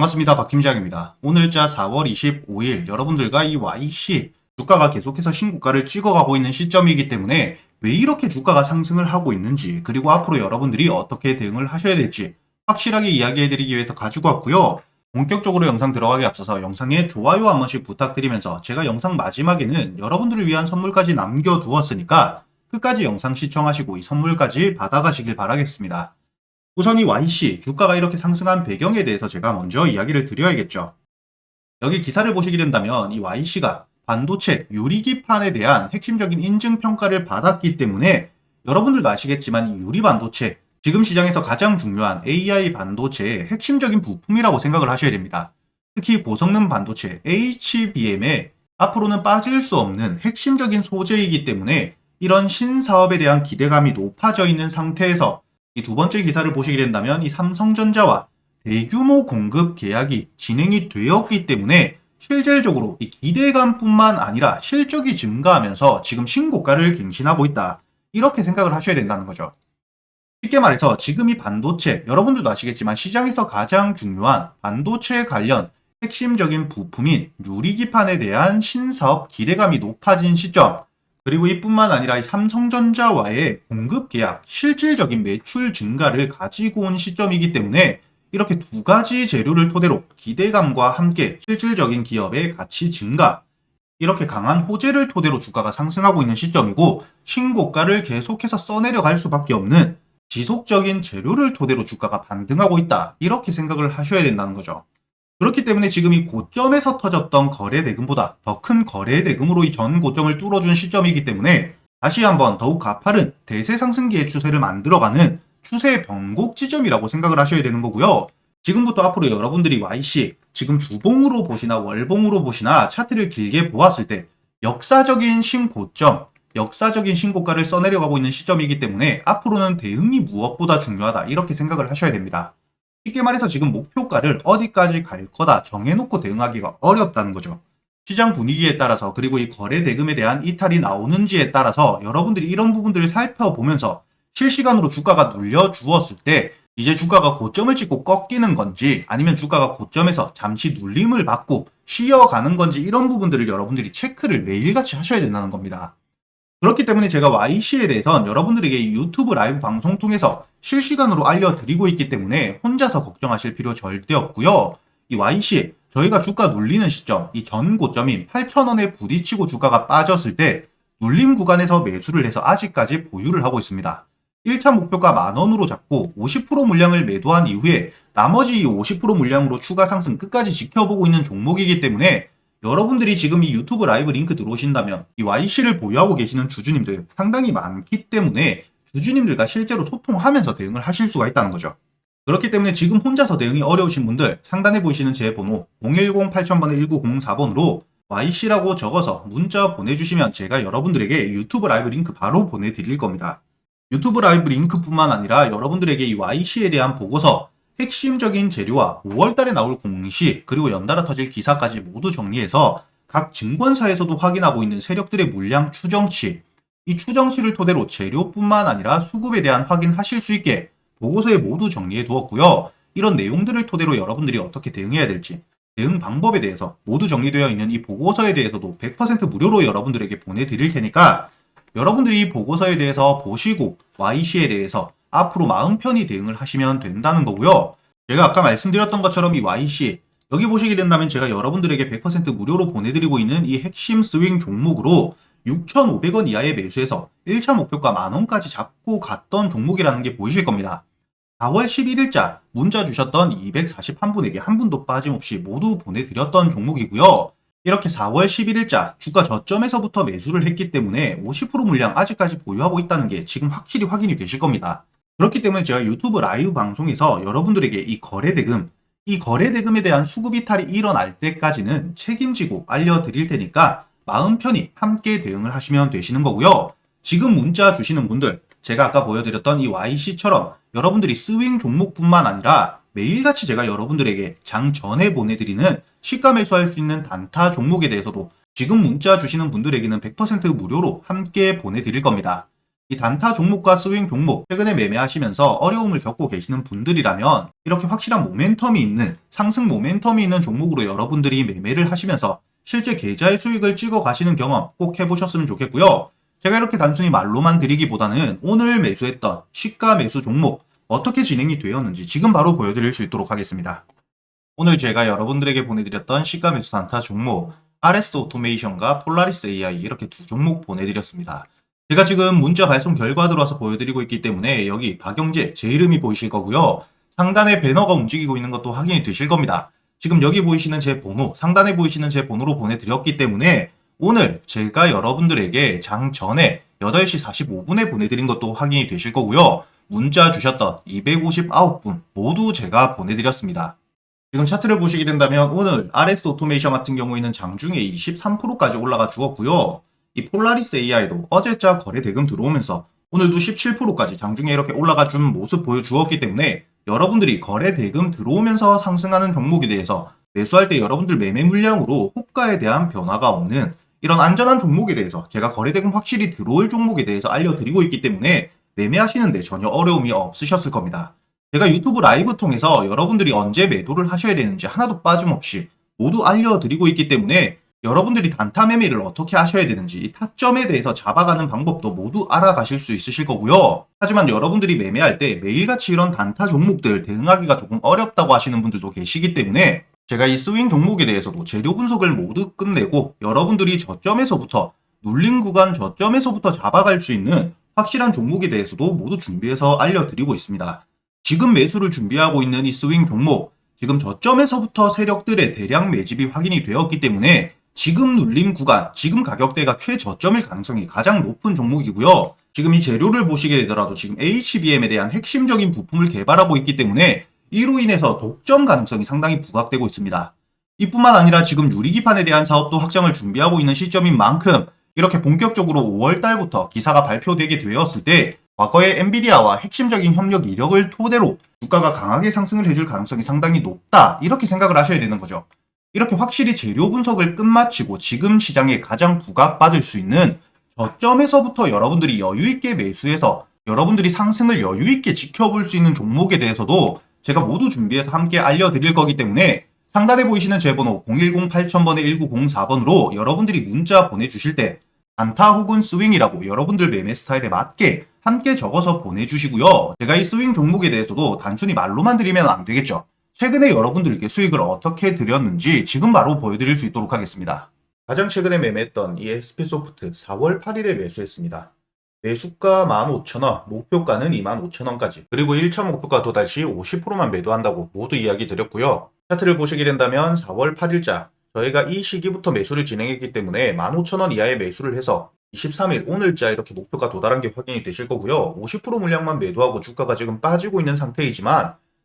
반갑습니다. 박 팀장입니다. 오늘자 4월 25일 여러분들과 이 YC 주가가 계속해서 신고가를 찍어가고 있는 시점이기 때문에 왜 이렇게 주가가 상승을 하고 있는지 그리고 앞으로 여러분들이 어떻게 대응을 하셔야 될지 확실하게 이야기해드리기 위해서 가지고 왔고요. 본격적으로 영상 들어가기 앞서서 영상에 좋아요 한 번씩 부탁드리면서 제가 영상 마지막에는 여러분들을 위한 선물까지 남겨두었으니까 끝까지 영상 시청하시고 이 선물까지 받아가시길 바라겠습니다. 우선 이 YC 주가가 이렇게 상승한 배경에 대해서 제가 먼저 이야기를 드려야겠죠. 여기 기사를 보시게 된다면 이 YC가 반도체 유리기판에 대한 핵심적인 인증 평가를 받았기 때문에 여러분들도 아시겠지만 이 유리 반도체 지금 시장에서 가장 중요한 AI 반도체의 핵심적인 부품이라고 생각을 하셔야 됩니다. 특히 고성능 반도체 HBM에 앞으로는 빠질 수 없는 핵심적인 소재이기 때문에 이런 신사업에 대한 기대감이 높아져 있는 상태에서 이 두 번째 기사를 보시게 된다면 이 삼성전자와 대규모 공급 계약이 진행이 되었기 때문에 실질적으로 이 기대감뿐만 아니라 실적이 증가하면서 지금 신고가를 갱신하고 있다. 이렇게 생각을 하셔야 된다는 거죠. 쉽게 말해서 지금 이 반도체, 여러분들도 아시겠지만 시장에서 가장 중요한 반도체 관련 핵심적인 부품인 유리기판에 대한 신사업 기대감이 높아진 시점, 그리고 이뿐만 아니라 이 삼성전자와의 공급 계약, 실질적인 매출 증가를 가지고 온 시점이기 때문에 이렇게 두 가지 재료를 토대로 기대감과 함께 실질적인 기업의 가치 증가, 이렇게 강한 호재를 토대로 주가가 상승하고 있는 시점이고 신고가를 계속해서 써내려갈 수밖에 없는 지속적인 재료를 토대로 주가가 반등하고 있다. 이렇게 생각을 하셔야 된다는 거죠. 그렇기 때문에 지금 이 고점에서 터졌던 거래 대금보다 더 큰 거래 대금으로 이 전 고점을 뚫어준 시점이기 때문에 다시 한번 더욱 가파른 대세 상승기의 추세를 만들어가는 추세 변곡 지점이라고 생각을 하셔야 되는 거고요. 지금부터 앞으로 여러분들이 YC 지금 주봉으로 보시나 월봉으로 보시나 차트를 길게 보았을 때 역사적인 신고점, 역사적인 신고가를 써내려가고 있는 시점이기 때문에 앞으로는 대응이 무엇보다 중요하다 이렇게 생각을 하셔야 됩니다. 쉽게 말해서 지금 목표가를 어디까지 갈 거다 정해놓고 대응하기가 어렵다는 거죠. 시장 분위기에 따라서 그리고 이 거래 대금에 대한 이탈이 나오는지에 따라서 여러분들이 이런 부분들을 살펴보면서 실시간으로 주가가 눌려 주었을 때 이제 주가가 고점을 찍고 꺾이는 건지 아니면 주가가 고점에서 잠시 눌림을 받고 쉬어가는 건지 이런 부분들을 여러분들이 체크를 매일같이 하셔야 된다는 겁니다. 그렇기 때문에 제가 YC에 대해서는 여러분들에게 이 유튜브 라이브 방송 통해서 실시간으로 알려드리고 있기 때문에 혼자서 걱정하실 필요 절대 없고요. 이 YC 저희가 주가 눌리는 시점, 이 전 고점인 8,000원에 부딪히고 주가가 빠졌을 때 눌림 구간에서 매수를 해서 아직까지 보유를 하고 있습니다. 1차 목표가 만원으로 잡고 50% 물량을 매도한 이후에 나머지 50% 물량으로 추가 상승 끝까지 지켜보고 있는 종목이기 때문에 여러분들이 지금 이 유튜브 라이브 링크 들어오신다면 이 YC를 보유하고 계시는 주주님들 상당히 많기 때문에 주주님들과 실제로 소통하면서 대응을 하실 수가 있다는 거죠. 그렇기 때문에 지금 혼자서 대응이 어려우신 분들 상단에 보이시는 제 번호 010-8000번에 1904번으로 YC라고 적어서 문자 보내주시면 제가 여러분들에게 유튜브 라이브 링크 바로 보내드릴 겁니다. 유튜브 라이브 링크뿐만 아니라 여러분들에게 이 YC에 대한 보고서, 핵심적인 재료와 5월달에 나올 공시, 그리고 연달아 터질 기사까지 모두 정리해서 각 증권사에서도 확인하고 있는 세력들의 물량 추정치, 이 추정치를 토대로 재료뿐만 아니라 수급에 대한 확인하실 수 있게 보고서에 모두 정리해 두었고요. 이런 내용들을 토대로 여러분들이 어떻게 대응해야 될지, 대응 방법에 대해서 모두 정리되어 있는 이 보고서에 대해서도 100% 무료로 여러분들에게 보내드릴 테니까 여러분들이 이 보고서에 대해서 보시고 YC에 대해서 앞으로 마음 편히 대응을 하시면 된다는 거고요. 제가 아까 말씀드렸던 것처럼 이 YC 여기 보시게 된다면 제가 여러분들에게 100% 무료로 보내드리고 있는 이 핵심 스윙 종목으로 6,500원 이하의 매수해서 1차 목표가 만원까지 잡고 갔던 종목이라는 게 보이실 겁니다. 4월 11일자 문자 주셨던 241분에게 한 분도 빠짐없이 모두 보내드렸던 종목이고요. 이렇게 4월 11일자 주가 저점에서부터 매수를 했기 때문에 50% 물량 아직까지 보유하고 있다는 게 지금 확실히 확인이 되실 겁니다. 그렇기 때문에 제가 유튜브 라이브 방송에서 여러분들에게 이 거래대금, 이 거래대금에 대한 수급 이탈이 일어날 때까지는 책임지고 알려드릴 테니까 마음 편히 함께 대응을 하시면 되시는 거고요. 지금 문자 주시는 분들, 제가 아까 보여드렸던 이 YC처럼 여러분들이 스윙 종목뿐만 아니라 매일같이 제가 여러분들에게 장 전에 보내드리는 시가 매수할 수 있는 단타 종목에 대해서도 지금 문자 주시는 분들에게는 100% 무료로 함께 보내드릴 겁니다. 이 단타 종목과 스윙 종목 최근에 매매하시면서 어려움을 겪고 계시는 분들이라면 이렇게 확실한 모멘텀이 있는 상승 모멘텀이 있는 종목으로 여러분들이 매매를 하시면서 실제 계좌의 수익을 찍어 가시는 경험 꼭 해보셨으면 좋겠고요. 제가 이렇게 단순히 말로만 드리기보다는 오늘 매수했던 시가 매수 종목 어떻게 진행이 되었는지 지금 바로 보여드릴 수 있도록 하겠습니다. 오늘 제가 여러분들에게 보내드렸던 시가 매수 단타 종목 RS 오토메이션과 폴라리스 AI 이렇게 두 종목 보내드렸습니다. 제가 지금 문자 발송 결과 들어와서 보여드리고 있기 때문에 여기 박영재 제 이름이 보이실 거고요. 상단에 배너가 움직이고 있는 것도 확인이 되실 겁니다. 지금 여기 보이시는 제 번호, 상단에 보이시는 제 번호로 보내드렸기 때문에 오늘 제가 여러분들에게 장 전에 8시 45분에 보내드린 것도 확인이 되실 거고요. 문자 주셨던 259분 모두 제가 보내드렸습니다. 지금 차트를 보시게 된다면 오늘 RS 오토메이션 같은 경우에는 장중에 23%까지 올라가 주었고요. 이 폴라리스 AI도 어제자 거래 대금 들어오면서 오늘도 17%까지 장중에 이렇게 올라가 준 모습 보여주었기 때문에 여러분들이 거래 대금 들어오면서 상승하는 종목에 대해서 매수할 때 여러분들 매매 물량으로 호가에 대한 변화가 없는 이런 안전한 종목에 대해서 제가 거래 대금 확실히 들어올 종목에 대해서 알려드리고 있기 때문에 매매하시는데 전혀 어려움이 없으셨을 겁니다. 제가 유튜브 라이브 통해서 여러분들이 언제 매도를 하셔야 되는지 하나도 빠짐없이 모두 알려드리고 있기 때문에 여러분들이 단타 매매를 어떻게 하셔야 되는지 이 타점에 대해서 잡아가는 방법도 모두 알아가실 수 있으실 거고요. 하지만 여러분들이 매매할 때 매일같이 이런 단타 종목들 대응하기가 조금 어렵다고 하시는 분들도 계시기 때문에 제가 이 스윙 종목에 대해서도 재료 분석을 모두 끝내고 여러분들이 저점에서부터 눌림 구간 저점에서부터 잡아갈 수 있는 확실한 종목에 대해서도 모두 준비해서 알려드리고 있습니다. 지금 매수를 준비하고 있는 이 스윙 종목, 지금 저점에서부터 세력들의 대량 매집이 확인이 되었기 때문에 지금 눌림 구간, 지금 가격대가 최저점일 가능성이 가장 높은 종목이고요. 지금 이 재료를 보시게 되더라도 지금 HBM에 대한 핵심적인 부품을 개발하고 있기 때문에 이로 인해서 독점 가능성이 상당히 부각되고 있습니다. 이뿐만 아니라 지금 유리기판에 대한 사업도 확장을 준비하고 있는 시점인 만큼 이렇게 본격적으로 5월 달부터 기사가 발표되게 되었을 때 과거의 엔비디아와 핵심적인 협력 이력을 토대로 주가가 강하게 상승을 해줄 가능성이 상당히 높다 이렇게 생각을 하셔야 되는 거죠. 이렇게 확실히 재료 분석을 끝마치고 지금 시장에 가장 부각받을 수 있는 저점에서부터 여러분들이 여유있게 매수해서 여러분들이 상승을 여유있게 지켜볼 수 있는 종목에 대해서도 제가 모두 준비해서 함께 알려드릴 거기 때문에 상단에 보이시는 제 번호 010-8000번에 1904번으로 여러분들이 문자 보내주실 때 안타 혹은 스윙이라고 여러분들 매매 스타일에 맞게 함께 적어서 보내주시고요. 제가 이 스윙 종목에 대해서도 단순히 말로만 드리면 안 되겠죠. 최근에 여러분들께 수익을 어떻게 드렸는지 지금 바로 보여드릴 수 있도록 하겠습니다. 가장 최근에 매매했던 이 SP소프트 4월 8일에 매수했습니다. 매수가 15,000원, 목표가는 25,000원까지, 그리고 1차 목표가 도달 시 50%만 매도한다고 모두 이야기 드렸고요. 차트를 보시게 된다면 4월 8일자, 저희가 이 시기부터 매수를 진행했기 때문에 15,000원 이하의 매수를 해서 23일 오늘자 이렇게 목표가 도달한 게 확인이 되실 거고요. 50% 물량만 매도하고 주가가 지금 빠지고 있는 상태이지만